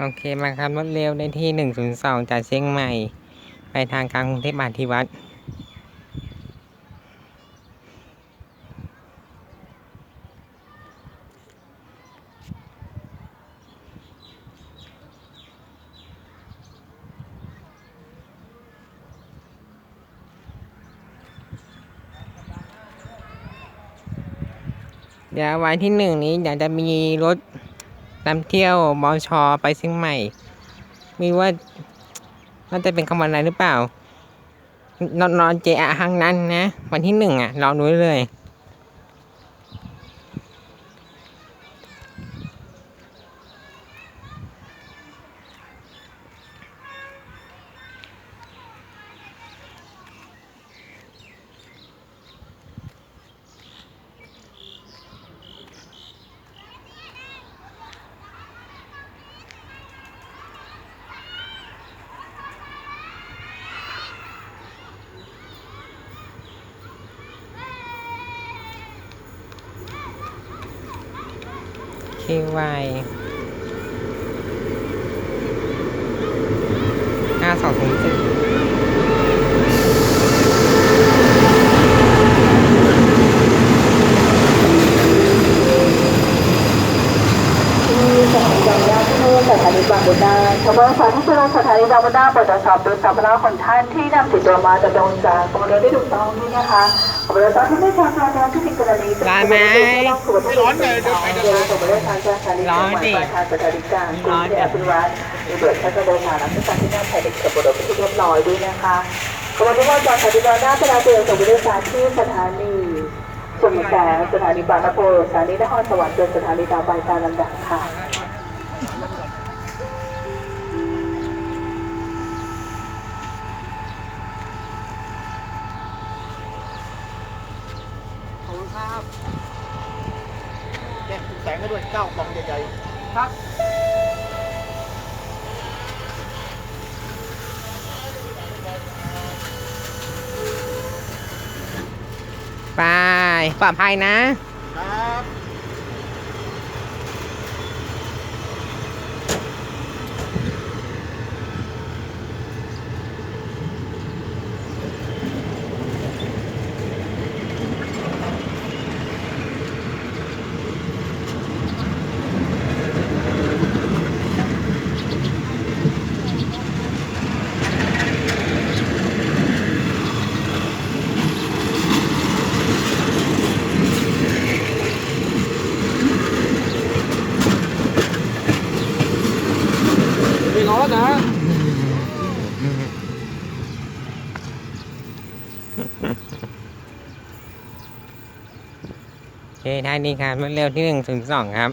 โอเคมาครับรถเร็วในที่หนึ่งศูนย์สองจากเชียงใหม่ ไปทางกลางกรุงเทพมาที่วัดเดี๋ยววันที่หนึ่งนี้เดี๋ยวจะมีรถ นำเที่ยวมอชอไปเชียงใหม่มีว่าน่าจะเป็นคำวนอะไรหรือเปล่านอนนอนเจอะห้างนั้นนะ วันที่หนึ่งอะรอดูไว้เลย KY ห้าสองศูนย์สิบที่สถานีบางนาที่สถานีบางบุญนาชาวบ้านสาธุชนสถานีบางบุญนาเปิดตรวจสอบดูสัมภาระของท่านที่นำติดตัวมาจะตรงจากขบวนรถได้ถูกต้องนี่นะคะ รถตอนไม่ทำงานที่ผิดกรณีไม่ร้อนเลยเดี๋ยวไปเดินขบวนรถทางสถานีจังหวัดปลายทางสถานีกลางกรุงเทพอภิรมีเบิดท่านก็เดินทางรับผู้การที่นั่งถ่ายเด็กขบวนรถที่เรียบร้อยด้วยนะคะขบวนที่ว่าจากสถานีบางนาเวลาเดินขบวนรถที่สถานีสมุทรสาครสถานีบางนาโพสถานีนครสวรรค์เป็นสถานีต่อไปตามลำดับค่ะ ขอบคุณครับแกะแสงให้ด้วยเก้ากล่องใหญ่ๆครับ ไปปลอดภัยนะ อนนะโอเคท่านี้ครับรถเร็วที่หนึ่งศูงสองครับ